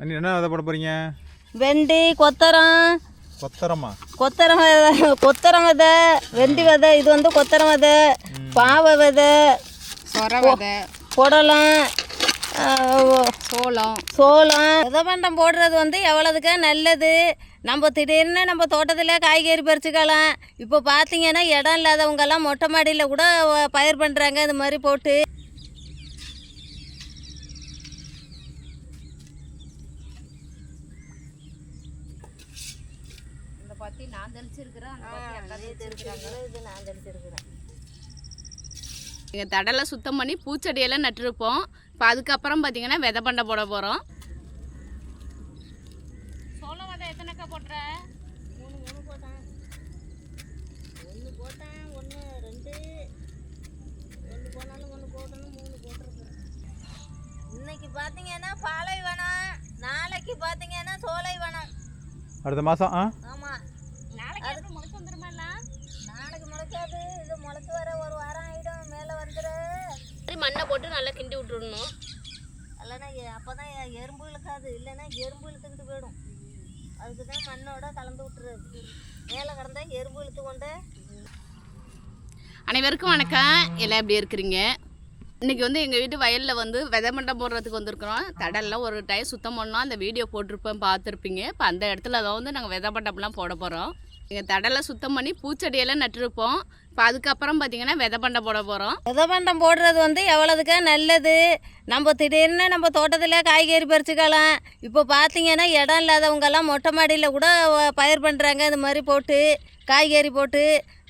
என்ன விதை போட போகிறீங்க வெண்டி கொத்தரம். கொத்தரமா? கொத்தரம் விதை கொத்தரம் விதை வெண்டி விதை இது வந்து கொத்தரம் விதை பாவை விதை சொர விதை. புடலம் சோளம். சோளம். விதபண்டம் போடுறது வந்து எவ்வளோதுக்கு நல்லது? நம்ம திடீர்னு நம்ம தோட்டத்தில் காய்கறி பறிச்சுக்கலாம். இப்போ பார்த்தீங்கன்னா இடம் இல்லாதவங்கெல்லாம் மொட்டை மாடியில் கூட பயிர் பண்ணுறாங்க இது மாதிரி போட்டு. பத்தி நான் தெளிச்சிருக்கிறேன் இது நான் தெளிச்சிருக்கிறேன். எங்கள் தடலை சுத்தம் பண்ணி பூச்செடியெல்லாம் நட்டுருப்போம். இப்போ அதுக்கப்புறம் பார்த்தீங்கன்னா விதை பண்டை போட போகிறோம் சோளம் விதை எத்தனைக்கா போட்டுற மூணு மூணு போட்டேன். ஒன்று போட்டேன் ஒன்று ரெண்டு. ஒன்று போனாலும் ஒன்று போட்டணும் மூணு போட்டிருக்கேன். இன்னைக்கு பார்த்தீங்கன்னா பாலைவனம் நாளைக்கு பார்த்தீங்கன்னா சோலைவனம். அடுத்த மாதம் ஆ ஆமாம் நாளைக்கு எப்படி முளைச்சு வந்துருமா எல்லாம் நாளைக்கு முளைக்காது இது முளைச்சு வர ஒரு வாரம் ஆகிடும் மேலே வந்துடு மண்ணை போட்டு நல்லா கிண்டி விட்டுடணும் இல்லைன்னா அப்போ தான் எறும்பு இழுக்காது. இல்லைன்னா எறும்பு இழுத்துக்கிட்டு போயிடும். அதுக்கு தான் மண்ணோட கலந்து விட்டுறது. மேலே கிடந்தா எறும்பு இழுத்து கொண்டு. அனைவருக்கும் வணக்கம். எல்லாம் எப்படி இருக்கிறீங்க? இன்னைக்கு வந்து எங்கள் வீட்டு வயலில் வந்து விதை மண்டை போடுறதுக்கு வந்திருக்கிறோம். தடல்லாம் ஒரு டைம் சுத்தம் பண்ணோம். அந்த வீடியோ போட்டிருப்பேன் பார்த்துருப்பீங்க. இப்போ அந்த இடத்துல தான் வந்து நாங்கள் விதை மண்டபம்லாம் போட போகிறோம் எங்கள் தடலை சுத்தம் பண்ணி பூச்செடியெல்லாம் நட்டுருப்போம். இப்போ அதுக்கப்புறம் பார்த்தீங்கன்னா விதை பண்டை போட போகிறோம் விதபண்டம் போடுறது வந்து எவ்வளோதுக்கா நல்லது? நம்ம திடீர்னு நம்ம தோட்டத்தில் காய்கறி பறிச்சுக்கலாம். இப்போ பார்த்தீங்கன்னா இடம் இல்லாதவங்கெல்லாம் மொட்டை மாடியில் கூட பயிர் பண்ணுறாங்க இது மாதிரி போட்டு காய்கறி போட்டு.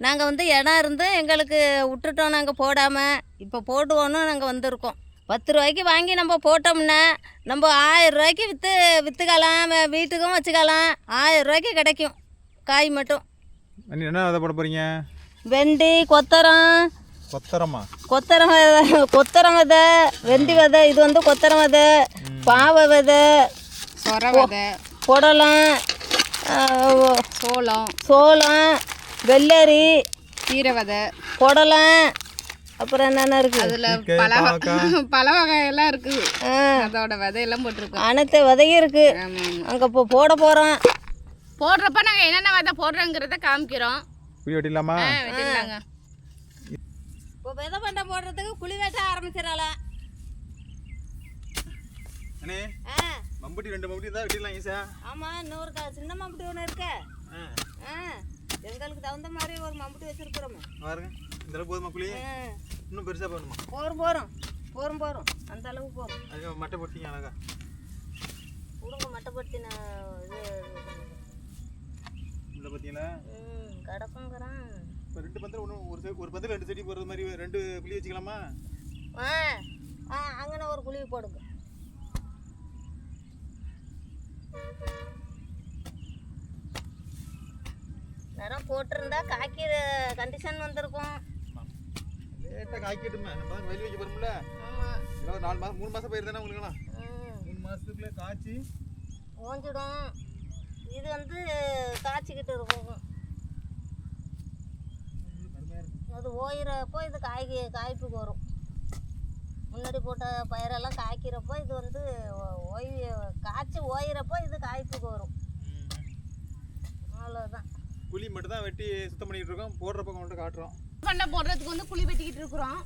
நாங்கள் வந்து இடம் இருந்து எங்களுக்கு விட்டுட்டோம். நாங்கள் போடாமல் இப்போ போடுவோன்னு நாங்கள் வந்திருக்கோம். பத்து ரூபாய்க்கு வாங்கி நம்ம போட்டோம்னா நம்ம ஆயிரம் ரூபாய்க்கு விற்று விற்றுக்கலாம் வீட்டுக்கும் வச்சுக்கலாம். ஆயிரம் ரூபாய்க்கு கிடைக்கும். காய் மட்டும். என்ன விதை போட போகிறீங்க வெண்டி கொத்தரம். கொத்தரமா? கொத்தரம் விதை கொத்தரம் விதை வெண்டி விதை இது வந்து கொத்தரம் விதை பாவை விதை சொர விதை. புடலம் சோளம். சோளம் வெள்ளரி கீரை விதை. புடலம் அப்புறம் என்னென்ன இருக்குது அதில் பல. பல வகையெல்லாம் இருக்குது அதோட விதையெல்லாம் போட்டிருக்கோம். அனைத்து விதையும் இருக்குது அங்கே இப்போ போட போகிறோம் போடுறப்ப நாங்கள் என்னென்ன விதை போடுறோங்கிறத காமிக்கிறோம். குழி வெட்டிடலாமா? வெட்டிடலாங்க. இப்போ விதை பண்டம் போடுறதுக்கு குழி வெட்ட ஆரம்பிச்சிடலாம் அண்ணே ஆ. மம்பட்டி ரெண்டு மம்பட்டி தான் வெட்டிடலாம் ஈஸா ஆமாம் இன்னொரு க- சின்ன மம்பட்டி ஒன்று இருக்க. ஆ. எங்களுக்கு தகுந்த மாதிரி ஒரு மம்பட்டி வச்சுருக்குறோமே. பாருங்க இந்த போதுமா குழி? ஆ. இன்னும் பெருசாக போடணுமா? போகிறோம் போகிறோம் போகிறோம் போகிறோம் அந்த அளவுக்கு போகிறோம் அது மட்டை போட்டீங்க அழகா. கொடுங்க மட்டைப்படுத்தின இது இதில் பார்த்தீங்களா ம் கிடக்குங்கிறான் இப்போ ரெண்டு பந்தல் ஒன்று ஒரு செ- ஒரு பந்தல் ரெண்டு செடி போடுறது மாதிரி ரெண்டு புளி வச்சுக்கலாமா? ஆ ஆ அங்கன ஒரு குழி போடுங்க. நேரம் போட்டிருந்தா காய்க்கிற கண்டிஷன் வந்திருக்கும். லேட்டாக காய்க்கிட்டுமே. நம்ம தான் வயல் வைக்க போகிறோம்ல ஆமாம் ஒரு நாலு மாதம் மூணு மாதம் பயிர் தானே உங்களுக்குலாம் மூணு மாதத்துக்குள்ளே காய்ச்சி ஓஞ்சிடும். இது வந்து காய்ச்சிக்கிட்டு இருக்கும். அது ஓயிறப்போ இது காய்க்கு காய்ப்புக்கு வரும். முன்னாடி போட்ட பயிரெல்லாம் காய்க்கிறப்போ இது வந்து ஓய் காய்ச்சி ஓயிறப்போ இது காய்ப்புக்கு வரும். அவ்வளோதான் புளி மட்டும் தான் வெட்டி சுத்தம் பண்ணிட்டு இருக்கோம். போடுற பக்கம் மட்டும் காட்டுறோம். பண்டை போடுறதுக்கு வந்து குழி வெட்டிக்கிட்டு இருக்கிறோம்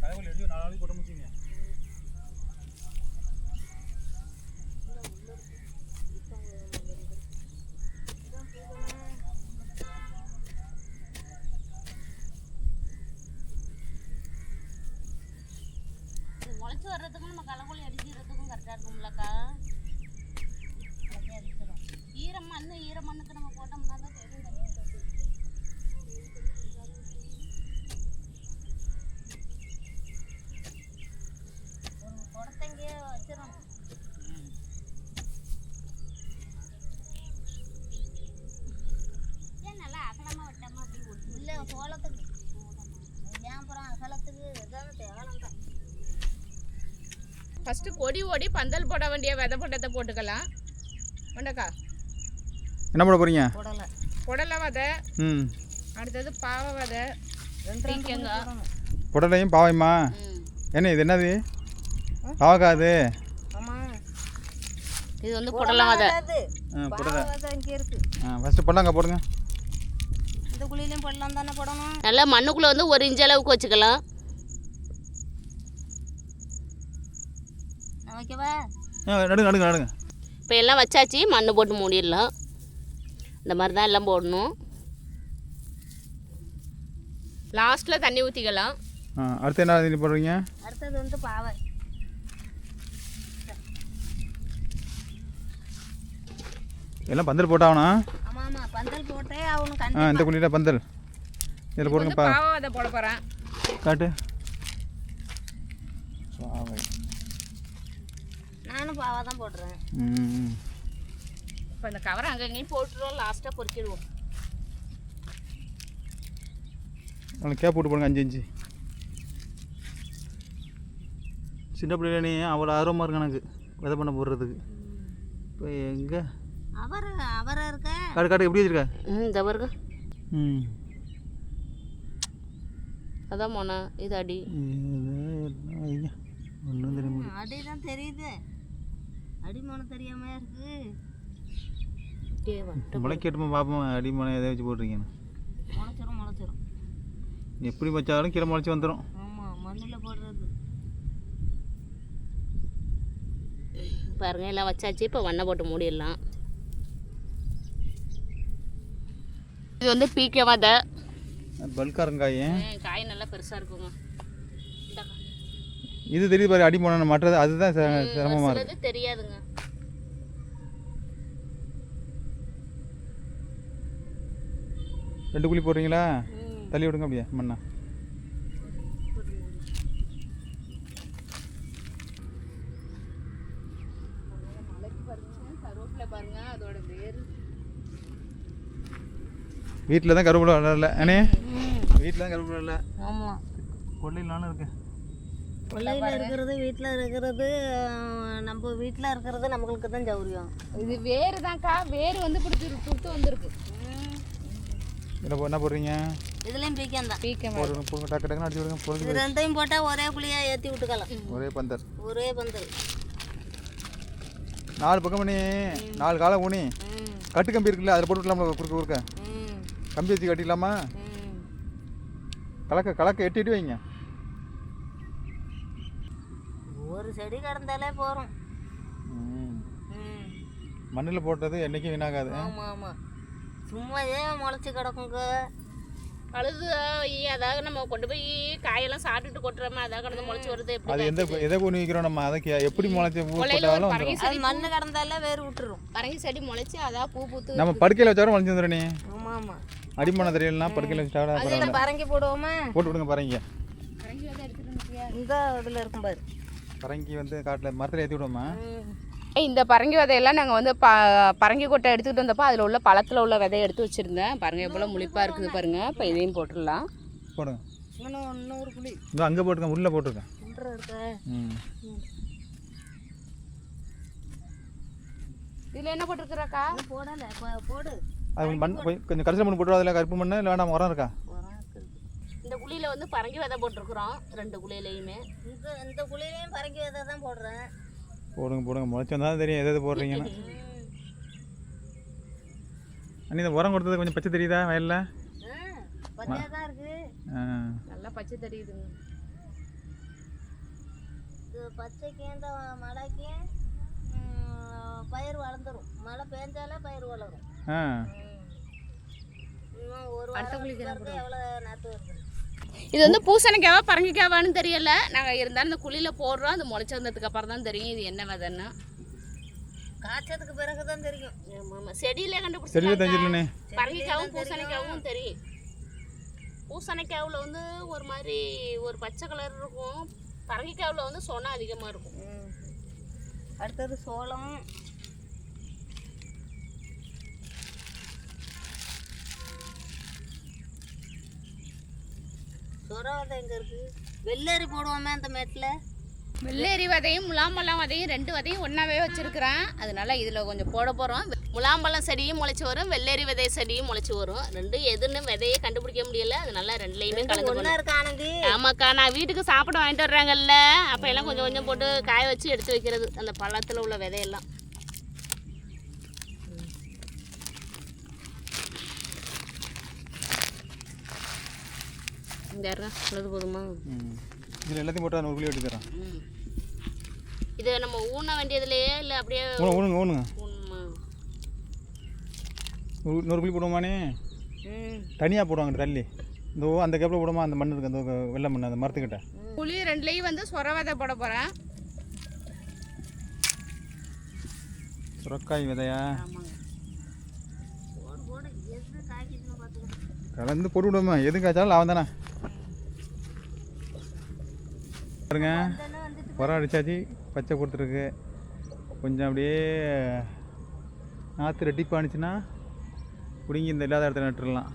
கதவுல எழுதி நாலு நாளைக்கு போட்டு முடிச்சிங்க இது வர்றதுக்கும் நம்ம களைக்கொல்லி அடிக்கிறதுக்கும் கரெக்டாக இருக்கும்லக்கா. ஈரம் மண் ஈர மண்ணுக்கு நம்ம போட்டோம்னா தான் தெரியும் தண்ணி ஒரு குடத்தங்கியே வச்சிடணும் ஏன் நல்லா அகலமாக விட்டாமல் அப்படி ஒட்டு இல்லை சோளத்துக்கு ஏன் அப்புறம் அகலத்துக்கு இதான தேவலாம் தான் ஃபஸ்ட்டு கொடி ஓடி பந்தல் போட வேண்டிய விதை பண்டத்தை போட்டுக்கலாம். உண்டக்கா? என்ன போட போகிறீங்க புடலை. புடலை வதை ம். அடுத்தது பாவை வதை. போடணும். புடலையும் பாவையுமா? என்ன இது என்னது? பாவக்கா அது? ஆமாம் இது வந்து புடலை வதை. அது ஆ புடலை. இங்கே இருக்கு. ஆ ஃபஸ்ட்டு பொடலங்காய் போடுங்க. இந்த குழியிலையும் போடலாம் தானே போடணும்? நல்லா மண்ணுக்குள்ளே வந்து ஒரு இன்ச் அளவுக்கு வச்சுக்கலாம். ஆ நடுங்க நடுங்க நடுங்க. இப்போ எல்லாம் வச்சாச்சு மண்ணு போட்டு மூடிடலாம். இந்த மாதிரி தான் எல்லாம் போடணும். லாஸ்ட்டில் தண்ணி ஊற்றிக்கலாம் ஆ அடுத்து என்ன தண்ணி போடுறீங்க? அடுத்தது வந்து பாவை. எல்லாம் பந்தல் போட்டாவனா ஆமாம் ஆமாம் பந்தல் போட்டே அவனுக்கு ஆ இந்த குழியில் பந்தல். இதில் போடுங்க பா. பாவை வதை போட போகிறேன் காட்டு பாவை நானும் பாவை தான் போடுறேன் ம் இப்போ இந்த கவரை அங்கங்கேயும் போட்டுருவோம் லாஸ்ட்டாக பொறுக்கிடுவோம் நாளைக்கு கேப் போட்டு போடுங்க அஞ்சு அஞ்சு சின்ன பிள்ளைல நீ அவ்வளோ ஆர்வமாக இருக்கு எனக்கு விதை பண்ண போடுறதுக்கு இப்போ எங்கே அவர் அவரை இருக்க காடு காடு எப்படி வச்சிருக்க ம் இந்த பாருங்க ம் அதான் மோனா இது அடி ஒன்றும் தெரியுமா அடி தான் தெரியுது அடிமானம் தெரியாம இருக்கு? முளைக்கட்டுமா பார்ப்போம் அடிமனை எதை வச்சு போடுறீங்கன்னு முளைச்சிரும் முளைச்சிரும். எப்படி வச்சாலும் கீழே முளைச்சி வந்துடும் ஆமாம் மண்ணில் போடுறது. பாருங்க எல்லாம் வச்சாச்சு. இப்போ வண்ணை போட்டு மூடிடலாம். இது வந்து பீக்க வதை பல்காக இருங்காய் காய் நல்லா பெருசாக இருக்குங்க. இது தெரியுது பாரு அடி போன மற்றது அதுதான் சிரமமா இருக்கு. தெரியாதுங்க. ரெண்டு குழி போடுறீங்களா? தள்ளி விடுங்க அப்படியே மண்ணா வீட்டில் தான் கருவேப்பிலை வளரல. அண்ணே வீட்டில் தான் கருவேப்பிலை இல்லை ஆமாம் கொள்ளையிலான இருக்கு. பிள்ளையில் இருக்கிறது வீட்டில் இருக்கிறது நம்ம வீட்டில் இருக்கிறது நம்மளுக்கு தான் சௌரியம் இது வேர் தான்க்கா. வேர் வந்து பிடிச்சி துட்டு வந்திருக்கு. இதில் என்ன போடுறீங்க? இதுலேயும் பீக்கம் தான். பீக்க போடுங்க போடுங்க டக்கு டக்குன்னு அடிச்சு விடுங்க பொறுங்க இது ரெண்டையும் போட்டால் ஒரே குழியாக ஏற்றி விட்டுக்கலாம். ஒரே பந்தல். ஒரே பந்தல். நாலு பக்கம் பண்ணி நாலு காலம் ஊனி. கட்டு கம்பி இருக்குல்ல அதில் போட்டு விடலாமா குறுக்க. குறுக்க கம்பி வச்சு கட்டிக்கலாமா? ம். கலக்க கலக்க எட்டி எட்டி வைங்க. ஒரு செடி கடந்தாலே போகிறோம் மண்ணில் போட்டது என்றைக்கும் வீணாகாது. ஆமாம் ஆமாம் சும்மா ஏன் முளைச்சி கிடக்குங்க? அழுது அதாவது நம்ம கொண்டு போய் காயெல்லாம் சாப்பிட்டுட்டு கொட்டுறோமா? அதான் கடந்து முளைச்சி வருது எப்படி அது எந்த எதை கொண்டு வைக்கிறோம் நம்ம? அதை கே- எப்படி முளைச்சி போட்டாலும் பரங்கி வந்துடும் செடி அது மண்ணு கடந்தாலே வேர் விட்டுரும் பரங்கி செடி முளைச்சி அதான் பூ பூத்து நம்ம படுக்கையில் வச்சாலும் முளைச்சி வந்துடும் நீ. ஆமாம் ஆமாம் அடிமனை தெரியலனா படுக்கையில் இந்த பரங்கி போடுவோமா? போட்டு விடுங்க பரங்கி? இந்த இதில் இருக்கும் பாரு. பரங்கி வந்து காட்டில் மரத்தில் ஏற்றி விடுவோமா? இந்த பரங்கி விதையெல்லாம் நாங்கள் வந்து ப பரங்கி கொட்டை எடுத்துக்கிட்டு வந்தப்போ அதில் உள்ள பழத்தில் உள்ள விதையை எடுத்து வச்சுருந்தேன். பாருங்க எவ்வளோ முழிப்பாக இருக்குது பாருங்க. இப்போ இதையும் போட்டுடலாம். போடுங்க. இன்னும் இன்னொரு புளி இதோ அங்கே போட்டுருக்கேன் உள்ளே போட்டிருக்கேன் இதில் என்ன போட்டிருக்குறாக்கா போடலை போடு. அது கொஞ்சம் மண் கொஞ்சம் கடைசியில் மண் போட்டு அதில் கருப்பு மண் இல்லை வேணாம் உரம் இருக்கா? இந்த குழியில் வந்து பரங்கி விதை போட்டிருக்குறோம் ரெண்டு குழியிலையுமே. இந்த இந்த குழியிலையும் பறக்கி விதை தான் போடுறேன். போடுங்க போடுங்க. முளைச்சி தெரியும் எது எது போடுறீங்கன்னு. அண்ணி இந்த உரம் கொடுத்தது கொஞ்சம் பச்சை தெரியுதா வயலில்? இருக்குது ஆ. நல்லா பச்சை தெரியுதுங்க. இது பச்சைக்கும் இந்த மழைக்கும் ம், பயிர் வளர்ந்துரும். மழை பெஞ்சாலே பயிர் வளரும். ஒரு வாரம் எவ்வளோ நாற்று வருது இது வந்து பூசணிக்காவா பரங்கிக்காவான்னு தெரியல. நாங்கள் இருந்தாலும் இந்த குழியில் போடுறோம் அது முளைச்சி வந்ததுக்கு அப்புறம் தான் தெரியும். இது என்ன விதைன்னு. காய்ச்சதுக்கு பிறகு தான் தெரியும் ஆமாம் செடியிலே செடியில் கண்டுபிடிச்சி தெரிஞ்சிடலண்ணே பரங்கிக்காவும் பூசணிக்காவும் தெரியும். பூசணிக்காவில் வந்து ஒரு மாதிரி ஒரு பச்சை கலர் இருக்கும். பரங்கிக்காவில் வந்து சொன்னால் அதிகமாக இருக்கும். ம். அடுத்தது சோளம். சொரவதை எங்கே இருக்குது வெள்ளரி போடுவோமே அந்த மேட்டில். வெள்ளேரி விதையும் முலாம்பழம் விதையும் ரெண்டு விதையும் ஒன்றாவே வச்சுருக்கிறேன். அதனால இதில் கொஞ்சம் போட போகிறோம் முலாம்பழம் செடியும் முளைச்சி வரும் வெள்ளேரி விதை செடியும் முளைச்சி வரும். ரெண்டும் எதுன்னு விதையை கண்டுபிடிக்க முடியல. அதனால ரெண்டுலேயுமே கலந்து ஆமாக்கா நான் வீட்டுக்கு சாப்பிட வாங்கிட்டு வர்றாங்கல்ல. அப்போ எல்லாம் கொஞ்சம் கொஞ்சம் போட்டு காய வச்சு எடுத்து வைக்கிறது அந்த பழத்தில் உள்ள விதையெல்லாம். இந்த போதுமா இதில் எல்லாத்தையும் போட்டு நூறு தரேன். ம். இது நம்ம ஊன வேண்டியதுலையே இல்லை அப்படியே ஊன ஊனுங்க ஊனுங்க. நூறு போடுவானே ம். தனியாக போடுவாங்க தள்ளி. இந்த அந்த கேப்பில் போடுமா அந்த மண் இருக்கு அந்த வெள்ளை மண் அந்த மரத்துக்கிட்ட. புளி ரெண்டுலேயும் வந்து சொர விதை போட போகிறேன் சுரக்காய் விதையா? கலந்து போட்டு விடுமா எது காய்ச்சாலும் லாபம் தானே? பாருங்க. உரம் அடிச்சாச்சு பச்சை கொடுத்துருக்கு. கொஞ்சம் அப்படியே நாற்று ரெட்டிப்பாக அனுச்சுன்னா பிடுங்கி இந்த இல்லாத இடத்துல நட்டுடலாம்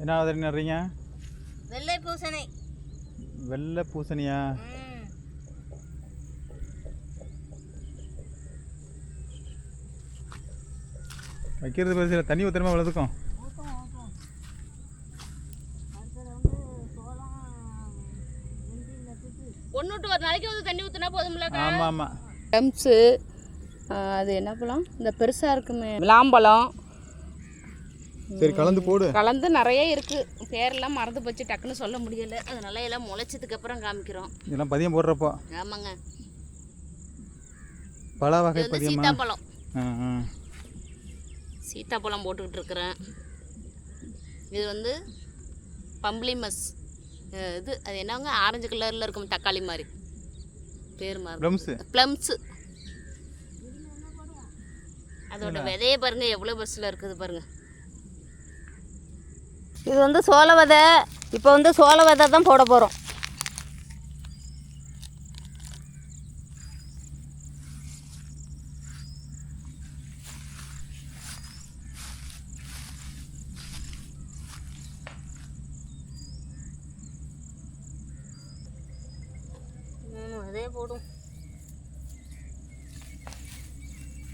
என்ன விதை நடுறீங்க? வெள்ளை பூசணி. வெள்ளை பூசணியா ம் வைக்கிறது பெருசு தண்ணி ஊற்றுறமா வளர்த்துக்கும் ஒன்று விட்டு ஒரு நாளைக்கு வந்து தண்ணி ஊற்றினா போதும்லக்கா? ஆமாம் ஆமாம் ப்ளம்ஸு அது என்ன பழம்? இந்த பெருசாக இருக்குமே. விளாம்பழம். சரி கலந்து போடு. கலந்து நிறைய இருக்குது பேரெல்லாம் மறந்து போச்சு டக்குன்னு சொல்ல முடியல. அதனால எல்லாம் முளைச்சதுக்கு அப்புறம் காமிக்கிறோம். இதெல்லாம் பதியம் போடுறப்போ. ஆமாங்க. பல வகை பதியமா? சீத்தாப்பழம் ஆ ஆ. சீத்தாப்பழம் போட்டுக்கிட்டு இருக்கிறேன் இது வந்து பம்ப்ளிமஸ் இது அது என்னங்க? ஆரஞ்சு கலரில் இருக்கும் தக்காளி மாதிரி. பேர் மாதிரி ப்ளம்ஸு ப்ளம்ஸு அதோட விதைய பாருங்க எவ்வளோ பஸ்ஸில் இருக்குது பாருங்க. இது வந்து சோள விதை. இப்போ வந்து சோள விதை தான் போட போகிறோம்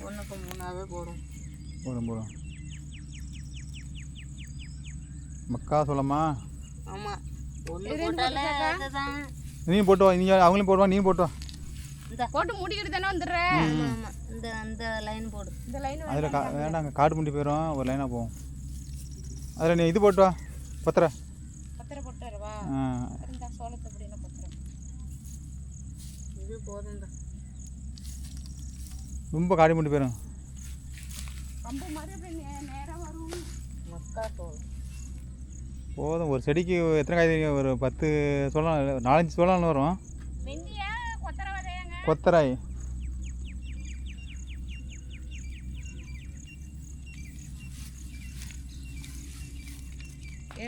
ஒன்றுக்கு மூணாவது போடும் போடும் போடும் மக்கா சொல்லமா ஆமாம் ஒன்று போட்டாலே அதுதான் நீ போட்டு வா நீங்கள் அவங்களையும் போட்டு வா நீ போட்டு வா இந்த போட்டு மூடிக்கிட்டு தானே வந்துடுறேன் ஆமாம் இந்த அந்த லைன் போடு இந்த லைன் அதில் கா வேண்டாங்க காடு முண்டி போயிடும் ஒரு லைனாக போகும் அதில் நீ இது போட்டு வா பத்திர பத்திர போட்டுறவா சோளத்தை அப்படின்னு பத்திரம் இது போதும் தான் ரொம்ப காடு முண்டி போயிடும் போதும். ஒரு செடிக்கு எத்தனை காய் தெரியும்? ஒரு பத்து சொல்லலாம் நாலஞ்சு சொல்லலாம் வரும். கொத்தராய்.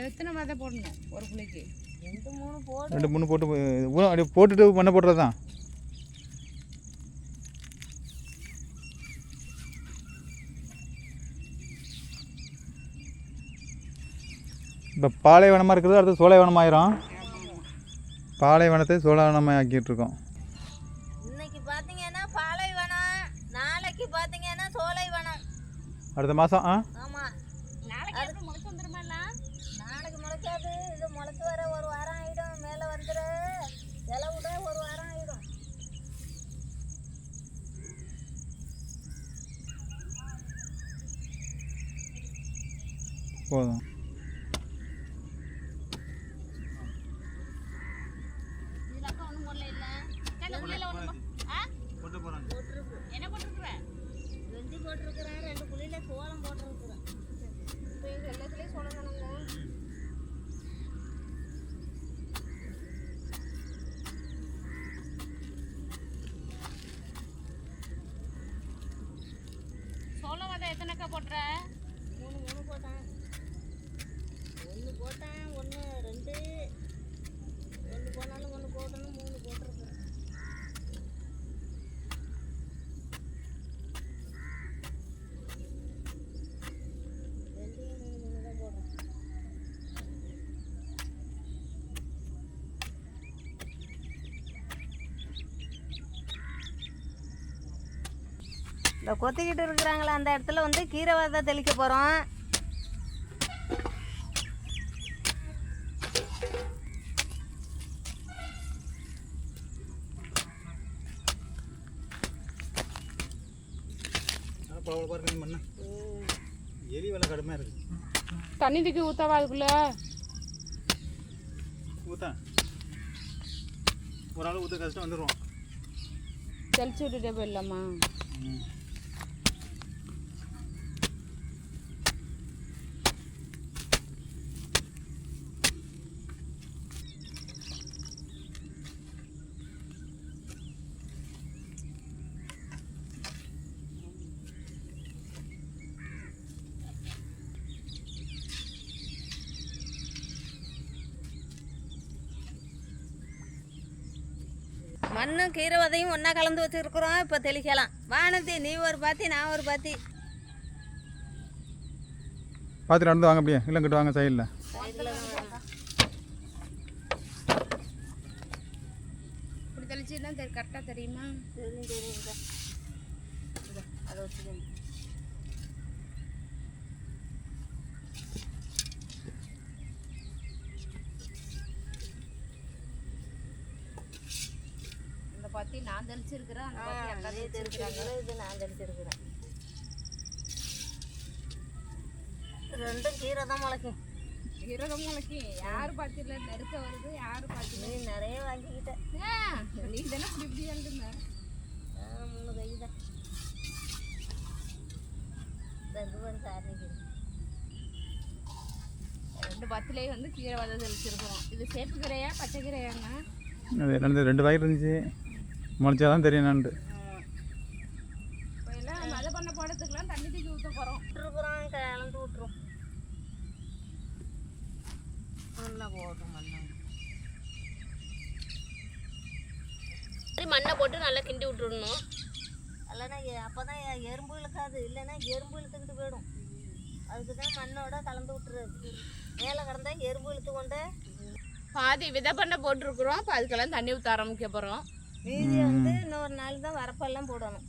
எத்தனை விதை போடணும் ஒரு ரெண்டு மூணு போடு. ரெண்டு மூணு போட்டு அப்படியே போட்டுட்டு மண்ணை போடுறது தான் இப்போ பாலைவனமாக இருக்கிறது அடுத்து சோலைவனம் ஆயிரும் பாலைவனத்தை சோழவனமாக ஆக்கிட்டு இருக்கோம் இன்னைக்கு பார்த்தீங்கன்னா பாலைவனம் நாளைக்கு பார்த்தீங்கன்னா சோலைவனம். அடுத்த மாதம் ஆ? நாளைக்கு எப்படி முளைச்சு வந்துருமா நாளைக்கு முளைக்காது இது முளைச்சு வர ஒரு வாரம் ஆகிடும் மேலே வந்துடு இலை விட ஒரு வாரம் ஆகிடும் போதும் இதில் அக்கா ஒன்றும் போடல இல்லை ஒன்றும் ஆ? என்ன போட்டிருக்குற? வெண்டி போட்டிருக்கிறேன் ரெண்டு புள்ளியில் சோளம் போட்டிருக்கிறேன் இப்போ எல்லாத்துலேயும் சொல்லணுங்க சோள விதை எத்தனைக்கா போட்டுற மூணு மூணு போட்டேன் ஒன்று போட்டேன் ஒன்று ரெண்டு ஒன்று போனாலும் ஒன்று போட்டணும் மூணு போட்டிருக்கிறேன் ரெண்டையும் இந்த கொத்திக்கிட்டு இருக்கிறாங்களா அந்த இடத்துல வந்து கீரை விதை தெளிக்க போகிறோம் எலி வேலை கடுமையாக இருக்குது தண்ணி தூக்கி ஊற்றவா அதுக்குள்ளே? ஊத்தா. ஒரு ஆள் ஊற்ற கஷ்டம் வந்துடுவோம் தெளிச்சு விட்டுட்டே போயிடலாமா? மண்ணும் கீரை விதையும் ஒன்றா கலந்து வச்சுருக்குறோம். இப்போ தெளிக்கலாம். வானதி நீ ஒரு பாத்தி நான் ஒரு பாத்தி. பார்த்துட்டு நடந்து வாங்க அப்படியே. இல்லை இங்கிட்டு வாங்க சைடில். இப்படி தெளிச்சு தான் கரெக்டாக தெரியுமா? தெரியும் தெரியுங்க அதை வச்சுக்கோங்க இந்த தெளிச்சிருக்கிறேன் அந்த பத்தி அக்கா தெரிஞ்சிருக்கிற இது நான் தெரிஞ்சிருக்கிறேன் ரெண்டும் கீரை தான் முளைக்கும். இருபது மூளைக்கு யார் பாத்தியில் நெருக்க வருது யார் பாத்தியில் நீ நிறைய வாங்கிக்கிட்ட. நீ தானே இப்படி இப்படி ஆ, மூணு கை தான். ரெண்டு பேரும் சாரணிக்கு ரெண்டு பத்துலேயே வந்து கீரை வதை தெளிச்சிருக்கிறோம். இது சேப்பு கீரையா பச்சை கீரையாங்க அது ரெண்டு ரெண்டு இருந்துச்சு. முளைச்சா தான் தெரியும் மழை பண்ண போடுறதுக்குலாம் தண்ணி தூக்கி ஊற்ற போகிறோம் விட்டுருக்குறோம் கலந்து விட்டுரும் நல்லா போட்டும் மண்ணை. மண்ணை போட்டு நல்லா கிண்டி விட்டுடணும் இல்லைன்னா அப்போ தான் எறும்பு இழுக்காது இல்லைன்னா எறும்பு இழுத்துக்கிட்டு போயிடும். அதுக்கு தான் மண்ணோட கலந்து விட்டுறது. மேலே கிடந்தா எறும்பு இழுத்து கொண்டு பாதி விதை பண்ண போட்டிருக்கிறோம் இப்போ அதுக்கெல்லாம் தண்ணி ஊற்ற ஆரம்பிக்க போகிறோம் மீதி வந்து இன்னொரு நாள் தான் வரப்பெல்லாம் போடணும்.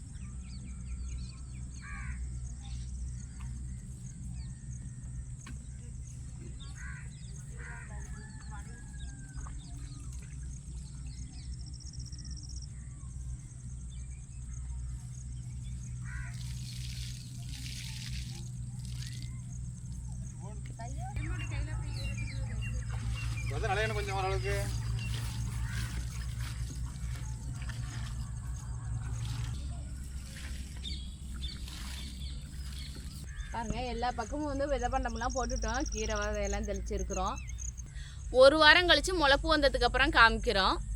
கொஞ்சம் ஓரளவுக்கு பாருங்க எல்லா பக்கமும் வந்து விதை பண்டம்லாம் போட்டுட்டோம். கீரை வகையெல்லாம் தெளிச்சிருக்கிறோம். ஒரு வாரம் கழிச்சு முளப்பு வந்ததுக்கு அப்புறம் காமிக்கிறோம்.